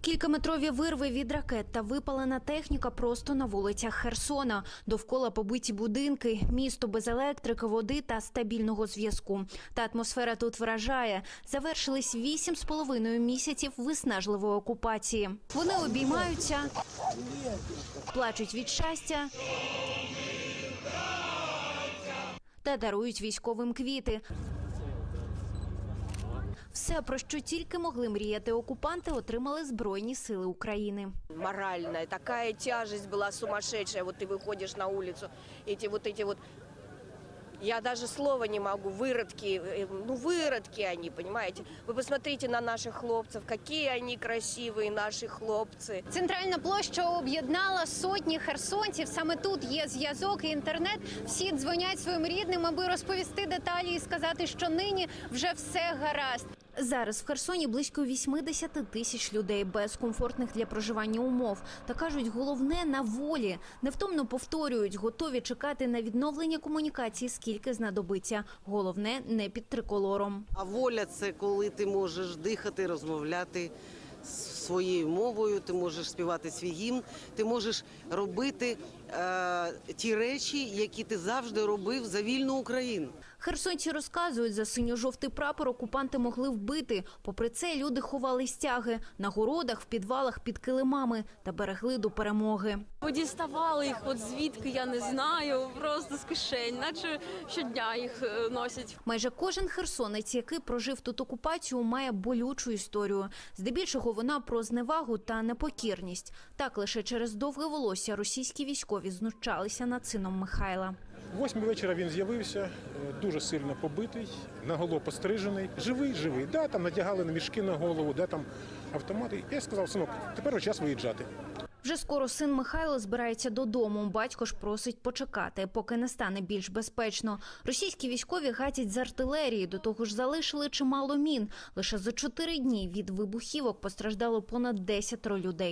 Кількаметрові вирви від ракет та випалена техніка просто на вулицях Херсона. Довкола побиті будинки, місто без електрики, води та стабільного зв'язку. Та атмосфера тут вражає. Завершились вісім з половиною місяців виснажливої окупації. Вони обіймаються, плачуть від щастя. Та дарують військовим квіти. Все, про що тільки могли мріяти окупанти, отримали Збройні сили України. моральная, такая тяжесть была сумасшедшая. Вот ты выходишь на улицу, эти вот эти вот я даже слова не могу, выродки, э, ну выродки они, понимаете. Вы посмотрите на наших хлопцев, какие они красивые, наши хлопцы. Центральна площа об'єднала сотні херсонців. Саме тут є зв'язок і інтернет. Всі дзвонять своїм рідним, аби розповісти деталі і сказати, що нині вже все гаразд. Зараз в Херсоні близько 80 тисяч людей без комфортних для проживання умов. Та кажуть, головне на волі. Невтомно повторюють, готові чекати на відновлення комунікації, скільки знадобиться. Головне не під триколором. А воля це коли ти можеш дихати, розмовляти своєю мовою, ти можеш співати свій гімн, ти можеш робити е, ті речі, які ти завжди робив за вільну Україну. Херсонці розказують, за синьо-жовтий прапор окупанти могли вбити. Попри це, люди ховали стяги на городах, в підвалах під килимами та берегли до перемоги. Діставали їх, от звідки я не знаю, просто з кишень, наче щодня їх е, носять. Майже кожен херсонець, який прожив тут окупацію, має болючу історію. Здебільшого вона про зневагу та непокірність. Так лише через довге волосся російські військові знущалися над сином Михайла. Восьмій вечора він з'явився, е, дуже сильно побитий, наголо пострижений. Живий, живий. Да, там надягали на мішки на голову, да, там автомати. Я сказав, синок, тепер час виїжджати. Вже скоро син Михайло збирається додому. Батько ж просить почекати, поки не стане більш безпечно. Російські військові гатять з артилерії. До того ж, залишили чимало мін. Лише за чотири дні від вибухівок постраждало понад 10 людей.